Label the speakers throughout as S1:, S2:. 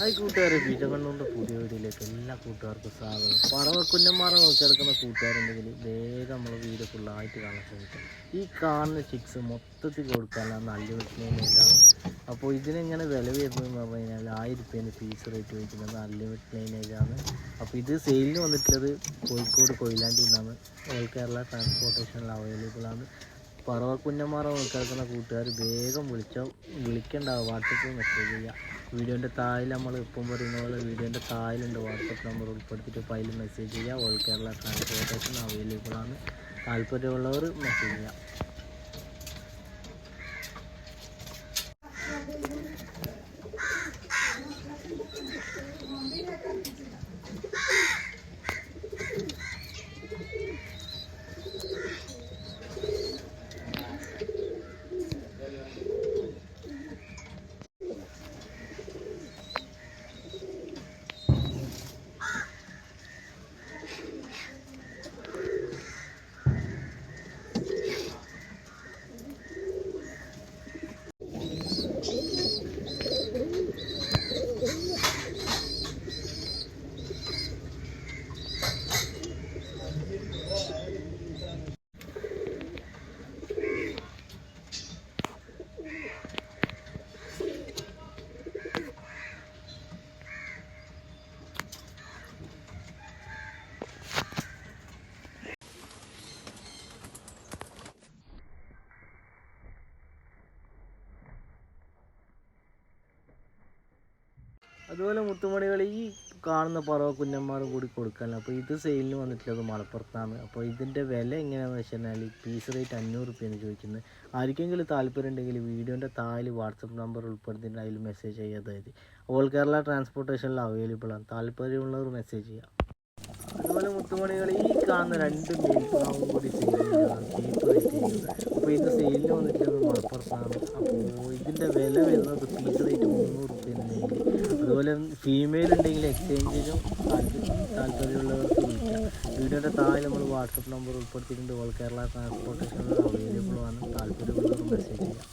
S1: Hi കൂട്ടുകാരെ ബീജമണ്ണൂന്റെ പുതിയ വീഡിയോയിലേക്ക് എല്ലാ കൂട്ടുകാർക്കും സ്വാഗതം. പറവക്കുന്നമാറ നോക്കി നടക്കുന്ന കൂട്ടുകാരുണ്ടെങ്കിൽ വേഗം നമ്മൾ വീഡിയോ ഫുള്ളായിട്ട് കാണാൻ ശ്രമിക്കാം. ഈ കാണുന്ന ചിക്സ് മൊത്തത്തിൽ കൊടുക്കാനാണ് നല്ല വെട്ടിനാണ് അപ്പോൾ ഇതിനെങ്ങനെ വില വരുന്നതെന്ന് പറഞ്ഞു കഴിഞ്ഞാൽ ആയിരം രൂപേന്റെ പീസ് റേറ്റ് വയ്ക്കുന്നത് അൺലിമിറ്റഡ് ലൈനേജാണ് അപ്പോൾ ഇത് സെയിലിന് വന്നിട്ടുള്ളത് കോഴിക്കോട് കൊയിലാണ്ടിൽ നിന്നാണ് ഓൾ കേരള ട്രാൻസ്പോർട്ടേഷനിൽ അവൈലബിൾ ആണ്. പറവ കുഞ്ഞന്മാരെ നോക്കി കൂട്ടുകാർ വേഗം വിളിച്ചോ വിളിക്കണ്ട വാട്സപ്പിൽ മെസ്സേജ് ചെയ്യുക വീഡിയോന്റെ താഴെ നമ്മൾ ഇപ്പം പറയുന്ന പോലെ വീഡിയോന്റെ താഴിലുണ്ട് വാട്സപ്പ് നമ്പർ ഉൾപ്പെടുത്തിയിട്ട് ഫയൽ മെസ്സേജ് ചെയ്യുക ഓൾ കേരള ട്രാൻസ്പോർട്ടേഷൻ അവൈലബിൾ ആണ്. താല്പര്യമുള്ളവർ മെസ്സേജ് ചെയ്യുക അതുപോലെ മുത്തുമണികൾ ഈ കാണുന്ന പറവ കുഞ്ഞന്മാരും കൂടി കൊടുക്കാനില്ല? അപ്പോൾ ഇത് സെയിലിന് വന്നിട്ടുള്ളത് മലപ്പുറത്താണ്. അപ്പോൾ ഇതിന്റെ വില എങ്ങനെയാണെന്ന് വെച്ച് കഴിഞ്ഞാൽ പീസ് റേറ്റ് അഞ്ഞൂറ് റുപ്യാണ് ചോദിക്കുന്നത്. ആർക്കെങ്കിലും താല്പര്യം ഉണ്ടെങ്കിൽ വീഡിയോന്റെ താഴെ വാട്സപ്പ് നമ്പർ ഉൾപ്പെടുത്തിയിട്ട് അതിൽ മെസ്സേജ് ചെയ്യാതായത് ഓൾ കേരള ട്രാൻസ്പോർട്ടേഷനിൽ അവൈലബിൾ ആണ്. താല്പര്യമുള്ളവർ മെസ്സേജ് ചെയ്യുക അതുപോലെ മുത്തുമണികൾ ഈ കാണുന്ന രണ്ട് മേൽപ്പാവും കൂടി സെയിലാണ് അപ്പോൾ ഇത് സെയിലിന് വന്നിട്ടുള്ളത് മലപ്പുറത്താണ്. അപ്പോൾ ഇതിന്റെ വില വരുന്നത് പീസ് റേറ്റ് മുന്നൂറ് റുപ്യാണ് മെയിൻ അതുപോലെ ഫീമെയിൽ ഉണ്ടെങ്കിൽ എക്സ്ചേഞ്ചിലും താല്പര്യമുള്ളവർക്ക് വിളിക്കാം വീഡിയോയുടെ താഴെ നമ്മൾ വാട്സപ്പ് നമ്പർ ഉൾപ്പെടുത്തിയിട്ടുണ്ട്. ഓൾ കേരള ട്രാൻസ്പോർട്ടേഷൻ അവൈലബിൾ ആണ്. താല്പര്യമുള്ളവർ മെസ്സേജ് ചെയ്യാം.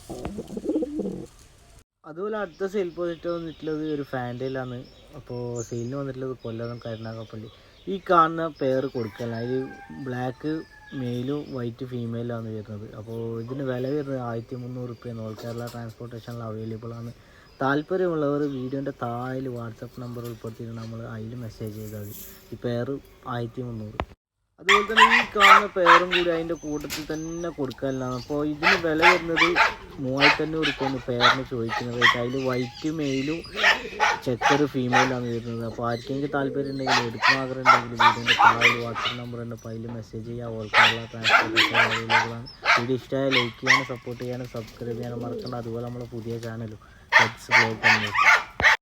S1: അതുപോലെ അടുത്ത സെയിൽ പോസിറ്റ് വന്നിട്ടുള്ളത് ഒരു ഫാൻഡയിലാണ് അപ്പോൾ സെയിലിന് വന്നിട്ടുള്ളത് കൊല്ലം കരുനാഗപ്പള്ളി. ഈ കാണുന്ന പെയർ കൊടുക്കല അതിൽ ബ്ലാക്ക് മെയിലും വൈറ്റ് ഫീമെയിലാണ് വരുന്നത്. അപ്പോൾ ഇതിന് വില വരുന്നത് ആയിരത്തി മുന്നൂറ് റുപ്യാണ് ഓൾ കേരള ട്രാൻസ്പോർട്ടേഷനിൽ അവൈലബിൾ ആണ്. താല്പര്യമുള്ളവർ വീഡിയോന്റെ താഴെ വാട്സപ്പ് നമ്പർ ഉൾപ്പെടുത്തിയിട്ട് നമ്മൾ അതിൽ മെസ്സേജ് ചെയ്താൽ മതി. ഈ പേർ ആയിരത്തി മുന്നൂറ്. അതുപോലെ തന്നെ ഈ കാണുന്ന പേരും കൂടി അതിന്റെ കൂട്ടത്തിൽ തന്നെ കൊടുക്കാനാണ്. അപ്പോൾ ഇതിന് വില വരുന്നത് മൂവായിരത്തി അഞ്ഞൂറ് റുപ്യാണ് പേരിന് ചോദിക്കുന്നത്. അതിൽ വൈറ്റ് മെയിലും ചെക്കർ ഫീമെയിലാണ് വരുന്നത്. അപ്പോൾ ആർക്കെങ്കിലും താല്പര്യം ഉണ്ടെങ്കിൽ എടുക്കുന്ന ആഗ്രഹം ഉണ്ടെങ്കിൽ വീടിന്റെ താഴെ വാട്സപ്പ് നമ്പർ ഉണ്ട്. അപ്പോൾ അതിൽ മെസ്സേജ് ചെയ്യുക ഓൾക്കുള്ള ട്രാൻസ്പോർട്ടേഷൻ അവൈലബിൾ വീഡിയോ ഇഷ്ടമായ ലൈക്ക് ചെയ്യാനും സപ്പോർട്ട് ചെയ്യാനും സബ്സ്ക്രൈബ് ചെയ്യാനും മറക്കണ്ട. അതുപോലെ നമ്മൾ പുതിയ ചാനലും Hepsi vlogdan yok.